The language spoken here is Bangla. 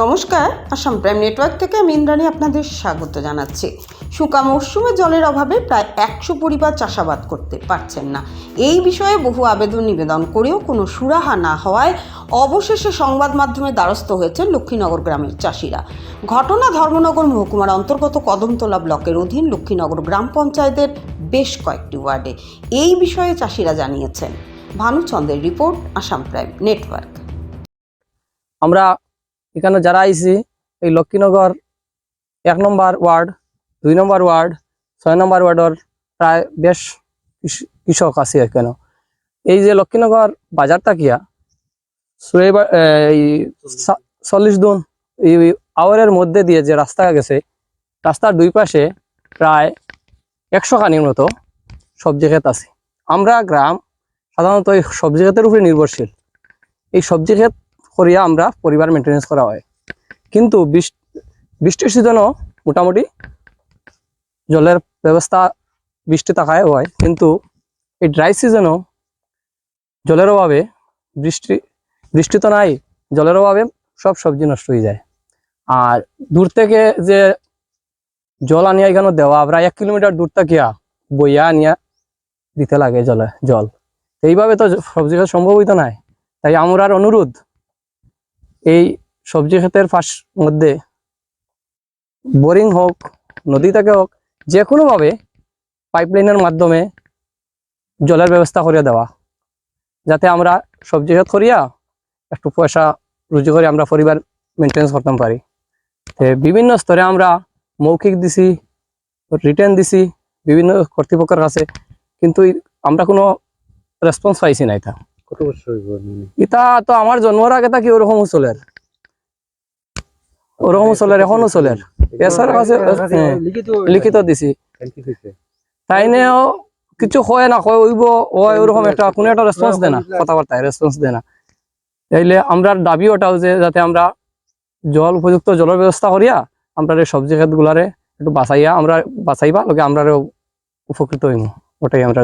নমস্কার, আসাম প্রাইম নেটওয়ার্ক থেকে আমি ইন্দ্রাণী আপনাদের স্বাগত জানাচ্ছি। শুকা মরশুমে জলের অভাবে প্রায় একশো পরিবার চাষাবাদ করতে পারছেন না। এই বিষয়ে বহু আবেদন নিবেদন করেও কোনো সুরাহা না হওয়ায় অবশেষে সংবাদ মাধ্যমের দ্বারস্থ হয়েছেন লক্ষ্মীনগর গ্রামের চাষিরা। ঘটনা ধর্মনগর মহকুমার অন্তর্গত কদমতলা ব্লকের অধীন লক্ষ্মীনগর গ্রাম পঞ্চায়েতের বেশ কয়েকটি ওয়ার্ডে। এই বিষয়ে চাষিরা জানিয়েছেন। ভানুচন্দ্রের রিপোর্ট, আসাম প্রাইম নেটওয়ার্ক। আমরা এখানে যারা আইছি এই লক্ষ্মীনগর এক নম্বর ওয়ার্ড, দুই নম্বর ওয়ার্ড, ছয় নম্বর ওয়ার্ডের প্রায় বেশ কৃষ- কৃষক আছে এখানে। এই যে লক্ষ্মীনগর বাজার তাকিয়া এই চল্লিশ দিন, এই আওয়ারের মধ্যে দিয়ে যে রাস্তা গেছে, রাস্তার দুই পাশে প্রায় একশো খানির মতো সবজি ক্ষেত আছে। আমরা গ্রাম সাধারণত এই সবজি ক্ষেতের উপরে নির্ভরশীল। এই সবজি ক্ষেত করিয়া আমরা পরিবার মেনটেনেন্স করা হয়। কিন্তু বৃষ- বৃষ্টির সিজনও মোটামুটি জলের ব্যবস্থা বৃষ্টি থাকায় হয়। কিন্তু এই ড্রাই সিজনও জলের অভাবে বৃষ্টি বৃষ্টি তো নাই, জলের অভাবে সব সবজি নষ্ট হয়ে যায়। আর দূর থেকে যে জল আনিয়া এখানে দেওয়া আমরা এক কিলোমিটার দূর থাকিয়া বইয়া আনিয়া দিতে লাগে জলে, জল। এইভাবে তো সবজি সম্ভব হইতো নাই। তাই আমরার অনুরোধ এই সবজি ক্ষেতের পাশ মধ্যে বোরিং হোক, নদী থেকে হোক যে কোনোভাবে পাইপলাইনের মাধ্যমে জলের ব্যবস্থা করিয়া দেওয়া। যাতে আমরা সবজি ক্ষেত করিয়া একটু পয়সা রুজি করে আমরা পরিবার মেনটেন্স করতে পারি। বিভিন্ন স্তরে আমরা মৌখিক দিছি রিটার্ন দিছি, বিভিন্ন কর্তৃপক্ষের কাছে, কিন্তু আমরা কোনো রেসপন্স পাইছি না এটা। হইব মানে। তো আমার জন্মের আগে থাকি ওরকম চলের ওরকম চলের এখনও চলের এছাড়া কাছে হ্যাঁ, লিখিত লিখিত দিছি। কইছে কিছু। কয় না কয় ওইব ওই ওরকম একটা কোনো একটা রেসপন্স দেয় না কথাবার্তায় রেসপন্স দেয় না তাইলে আমরা দাবি ওটাও যে যাতে আমরা জল উপযুক্ত জলের ব্যবস্থা করিয়া আমরা এই সবজি ক্ষেত গুলারে একটু বাঁচাইয়া আমরা বাঁচাইবা লোকে আমরা উপকৃত হইম। ওটাই আমরা